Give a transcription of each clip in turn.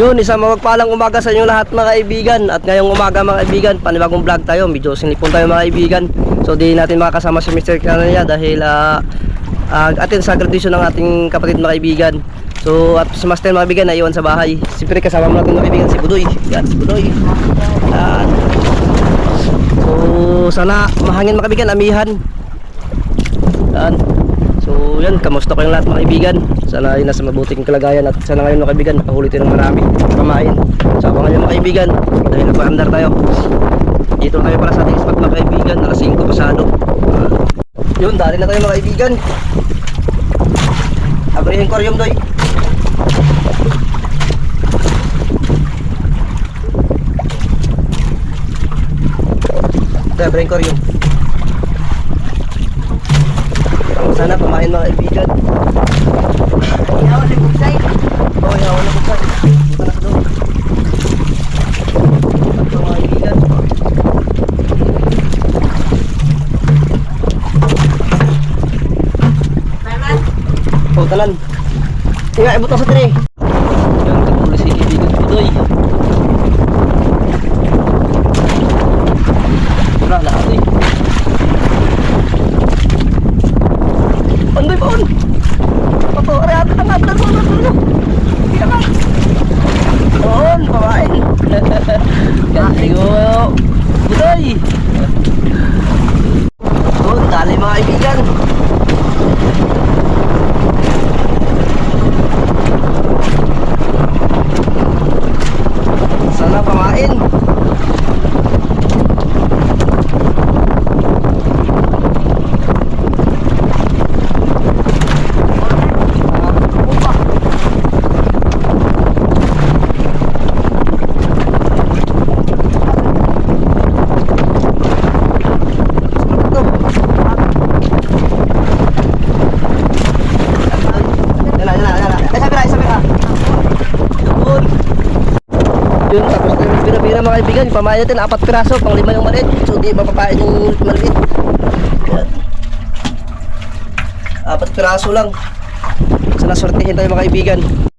Yun, isang mapagpalang umaga sa inyo lahat mga kaibigan. At ngayong umaga mga kaibigan, panibagong vlog tayo. Medyo sinipon tayo mga kaibigan. So di natin makasama si Mr. Canania dahil uh, uh, atin sa graduation ng ating kapatid mga kaibigan. So at si Master mga kaibigan naiwan sa bahay. Siyempre kasama mo natin mga kaibigan si Budoy. Yan si Budoy. Yan. So sana mahangin mga kaibigan, amihan. Yan So yan, kamusta ko yung lahat mga kaibigan? Sana ay nasa mabuting kalagayan At sana ngayon mga kaibigan, nakahuli tayo ng marami Pamain So abangan mga kaibigan Dahil nagpa-andar tayo. Dito tayo para sa ating spot mga kaibigan Alas 5 pasado Ah, Yun, dali na tayo mga kaibigan. Abrihin ko yung doy. Abrihin ko yung Sana pamain mga kaibigan libugsay. Oh, yeah, wala ko pa. Punta na sa doon. Ito mga kaibigan. Oh, talan. Nga, ibutang sa tire. Yan, kapulo si kaibigan Pudoy. Wala, lahat eh. Pandoy pa on. Pato, ari ata ang ata mo na tulo. Kaya ka. On, pamain. Galing mo. Pudoy. Doon, dali mga kaibigan. Sana pamain. Yan na, yan na, yan na. Ay, sabi na, sabi na. Yun. Yun, tapos tayo bira-bira kaibigan. Pamain natin, apat piraso, pang lima yung maliit. So, di mapapain yung maliit. Yan. Apat piraso lang. Sana sortihin tayo mga kaibigan.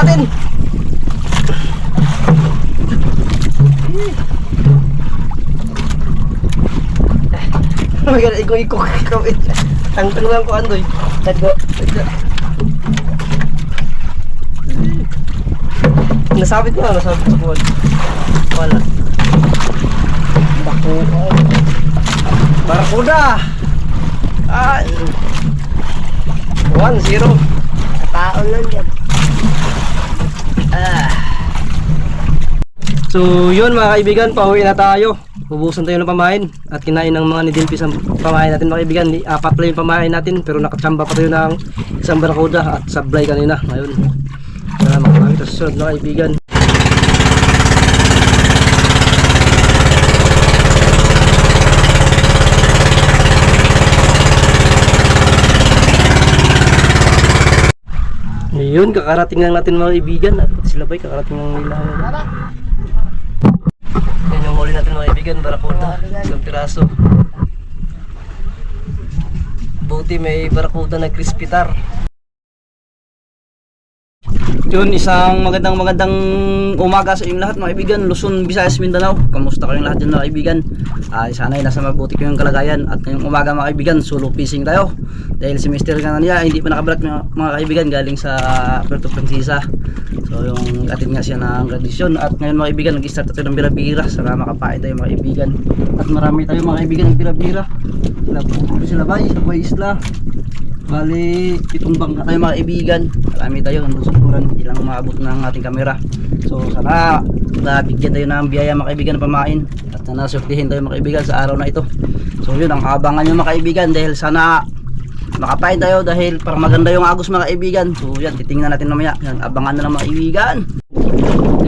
Natin. Oh my god, iko-iko ikaw eh. Ang tulungan ko andoy. Tagbo. Nasabit mo na, nasabit sa buwan. Wala. Bako. Ah. 1-0. Kaon lang dyan. Ah. So yun mga kaibigan, pauwi na tayo. Ubusan tayo ng pamain at kinain ng mga nidilpis ang pamain natin mga kaibigan. Apat lang yung pamain natin pero nakachamba pa tayo ng isang barakuda at sablay kanina. Ngayon. Salamat kami sa susunod mga kaibigan. Ayun, kakarating lang natin mga kaibigan at sila ba'y kakarating lang nila. Yan yung huli natin mga kaibigan, barakuda, isang piraso. Buti may barakuda na crispy tar. Yun, isang magandang magandang umaga sa inyong lahat mga kaibigan, Luzon, Visayas, Mindanao. Kamusta kayong lahat dyan mga kaibigan? Ah, sana ay nasa mabuti kayong kalagayan at ngayong umaga mga kaibigan, solo fishing tayo. Dahil si Mr. Kananya hindi pa nakabalat mga, mga kaibigan galing sa Puerto Princesa. So yung atin nga siya ng tradisyon at ngayon mga kaibigan, nag-start na tayo ng bira-bira. Sana makapain tayo mga kaibigan. At marami tayo mga kaibigan ng bira-bira. Sila Pupulo sila bay, sa Bay Isla. Bali, pitong bangka tayo mga kaibigan. Marami tayo nandun sa kuran. Hindi lang maabot ng ating kamera. So sana nabigyan tayo ng biyaya mga kaibigan na pamain. At sana surtihin tayo mga kaibigan sa araw na ito. So yun, ang abangan nyo mga kaibigan dahil sana makapain tayo dahil para maganda yung agos mga kaibigan. So yan, titingnan natin mamaya. Yan, abangan na lang mga kaibigan.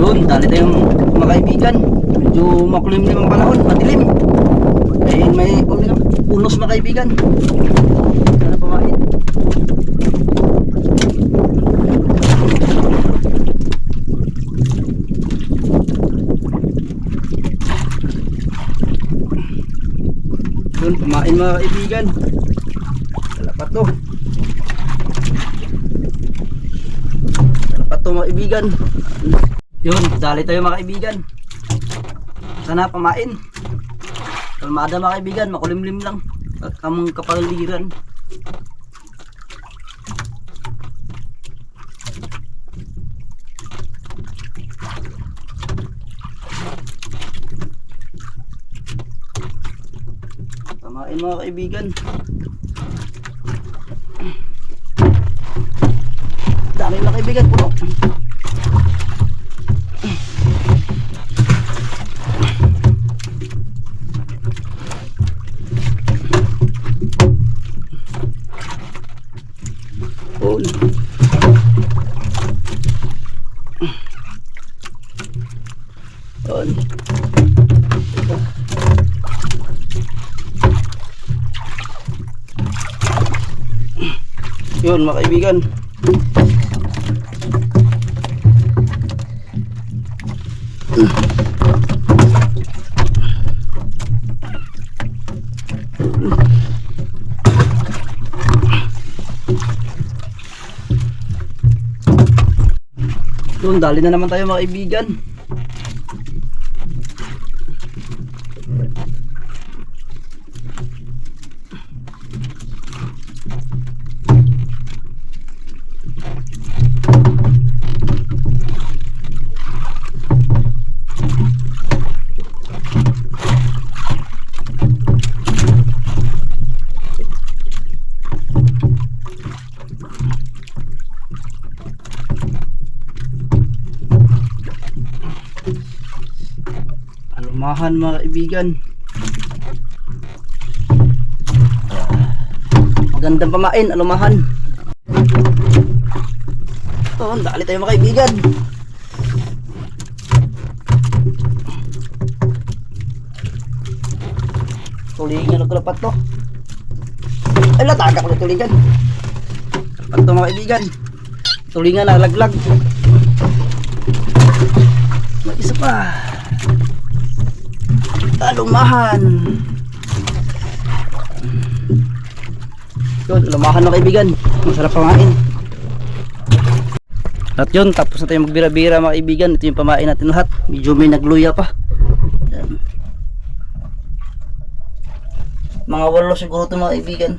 Yun, dali tayong mga kaibigan. Medyo makulimlim ang panahon, madilim. Dahil may unos mga kaibigan. Sana pamain. Pamain mga kaibigan. Dalapat to. Dalapat to mga kaibigan. Yun, dali tayo mga kaibigan. Sana pamain. Kalmada mga kaibigan, makulimlim lang. At kamong kapaligiran. Pamain mga kaibigan. Dami mga kaibigan, puno. Yun. Yun mga kaibigan. Yun, dali na naman tayo mga kaibigan. Alumahan mga kaibigan. Magandang pamain, alumahan. Ang dali tayo mga kaibigan. Tulingan ang kalapat to. Ay, lataga ko tulingan. Kalapat to mga kaibigan. Tulingan na laglag. May isa pa. Alumahan. Yun, alumahan mga kaibigan. Masarap pamain. At yun, tapos na tayo magbira-bira mga kaibigan. Ito yung pamain natin lahat. Medyo may nagluya pa. Mga walo siguro ito mga kaibigan.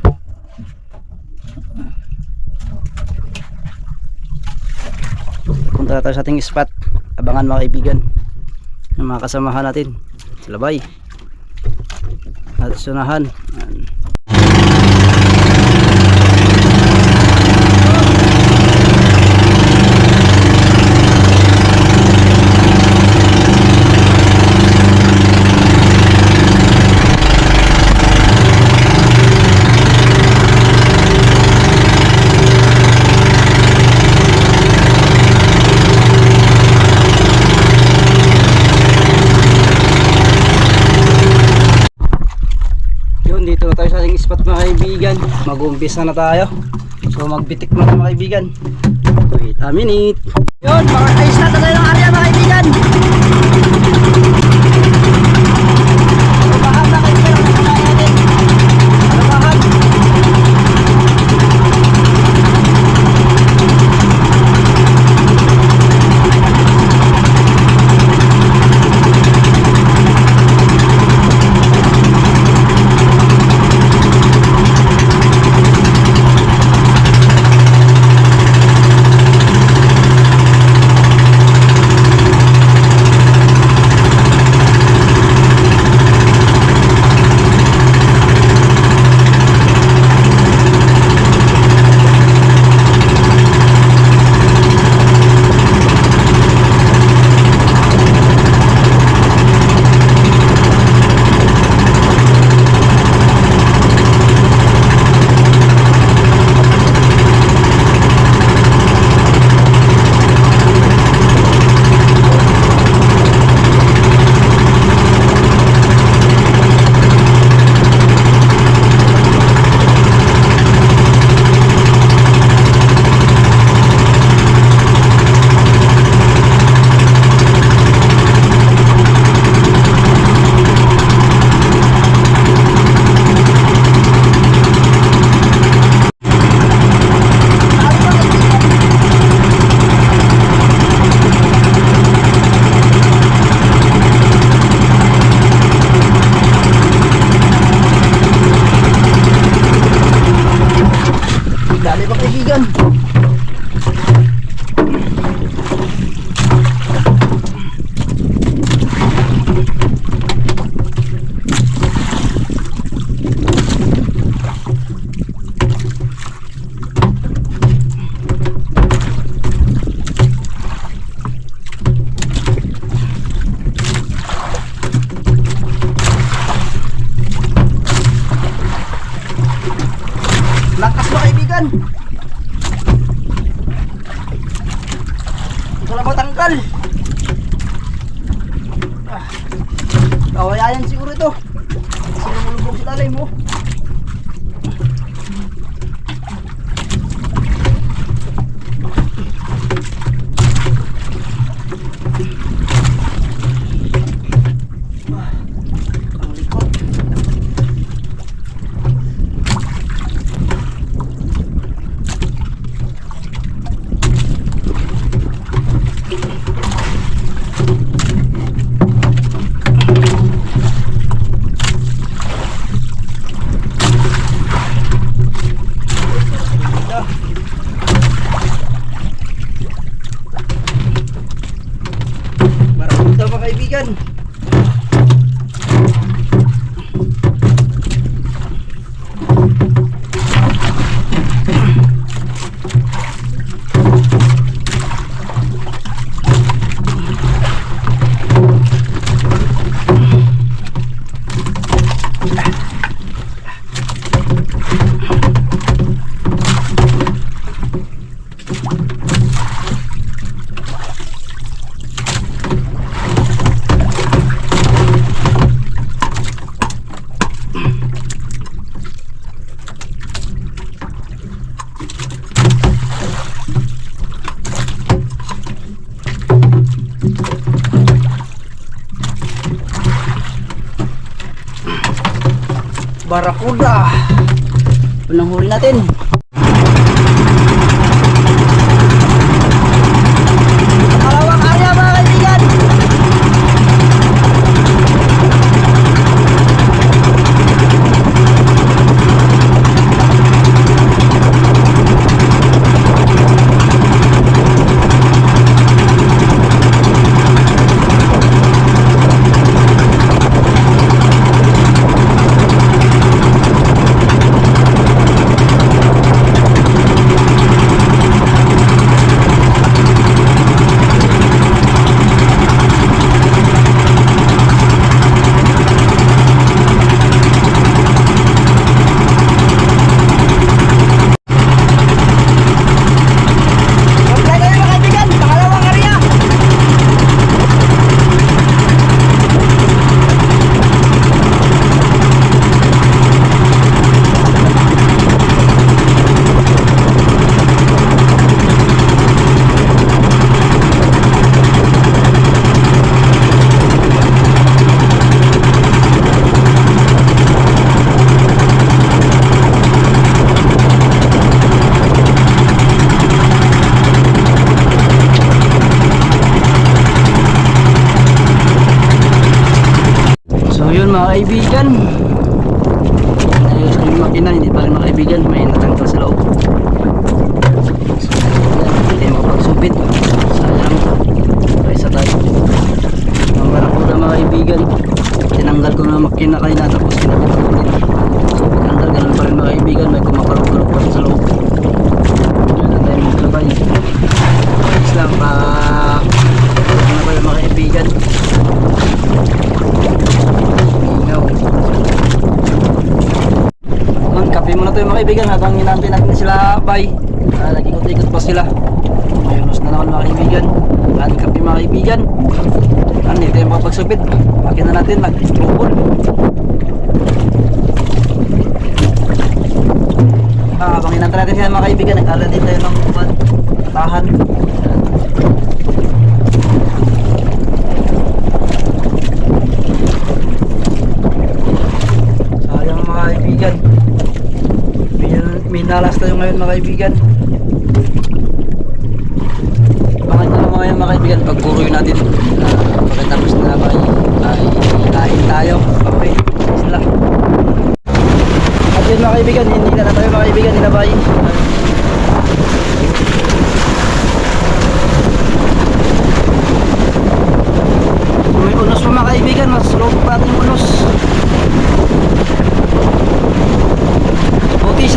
Punta na tayo sa ating spot. Abangan mga kaibigan. Yung mga kasamahan natin. Sila bay. At sunahan. Yan. Yun, dito na tayo sa ating spot mga kaibigan. Mag-uumpisa na tayo. So magbitik na mga kaibigan. Wait a minute. Yun, mga matanggal. Ah. Kawayayan siguro ito. Kasi lumulubog sa lalay mo. kaibigan. Barakuda. Unang huli natin. Kalawang area mga kaibigan. Apply kayo mga kaibigan. Pangalawang area. So yun mga kaibigan. Ayos yung makina, hindi pa rin mga May natanggal sa loob So hindi tayo makapagsubit Sayang Paisa tayo Ang barakuda mga kaibigan Tinanggal ko na makina kanina Tapos kinabit ko ulit So pagtanggal ganun pa rin mga kaibigan May kumakarog-karog pa rin sa loob Yun na tayo maglabay Ayos lang pa Ano ba yung mga kaibigan Ikaw. Nun, kape muna tayo mga kaibigan habang hinantay natin sila bay. Ah, nag-ikot-ikot pa sila. Mayunos na naman mga kaibigan. Kain kape mga kaibigan. Ah, hindi tayo mapagsupit. Bakit na natin mag-trouble. Ah, habang hinantay natin sila mga kaibigan, nag-alala din tayo ng uh, tahan. Sayang mga kaibigan. Min minalas tayo ngayon mga kaibigan. Bakit na ngayon mga kaibigan pagkuroy natin. Uh, pagkatapos na ba ay kain tayo. Okay, sila. At yun mga kaibigan, hindi na tayo mga kaibigan, ninabay. May unos pa mga kaibigan, mas loob pa ating unos. Buti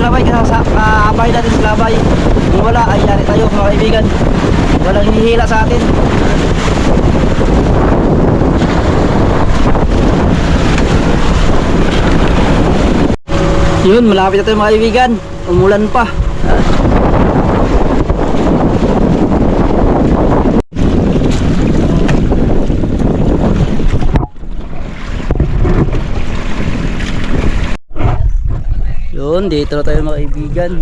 sila bay, kasi kaabay natin sila bay. Kung wala, ay yari tayo mga kaibigan. Walang hinihila sa atin. Yun, malapit na tayo mga kaibigan. Umulan pa. Yun, dito na tayo mga kaibigan.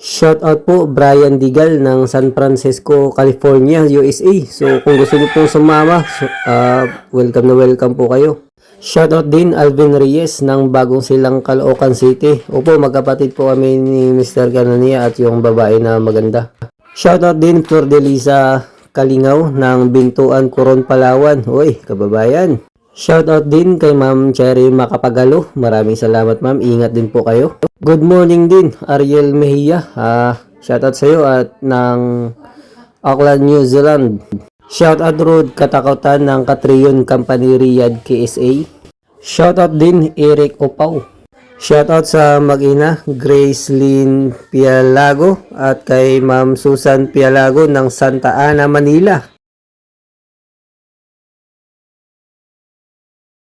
Shout out po Brian Digal ng San Francisco, California, USA. So kung gusto niyo pong sumama, so, ah, welcome na welcome po kayo. Shout out din Alvin Reyes ng Bagong Silang Caloocan City. Opo, magkapatid po kami ni Mr. Canania at yung babae na maganda. Shout out din Flor de Kalingaw ng Bintuan Coron Palawan. Uy, kababayan. Shoutout din kay Ma'am Cherry Makapagalo. Maraming salamat ma'am. Ingat din po kayo. Good morning din, Ariel Mejia. Ah, shoutout sa iyo at ng Auckland, New Zealand. Shoutout Road Katakautan ng Katriyon Company Riyadh KSA. Shoutout din Eric Opaw. Shoutout sa mag-ina Grace Lynn Pialago at kay Ma'am Susan Pialago ng Santa Ana, Manila.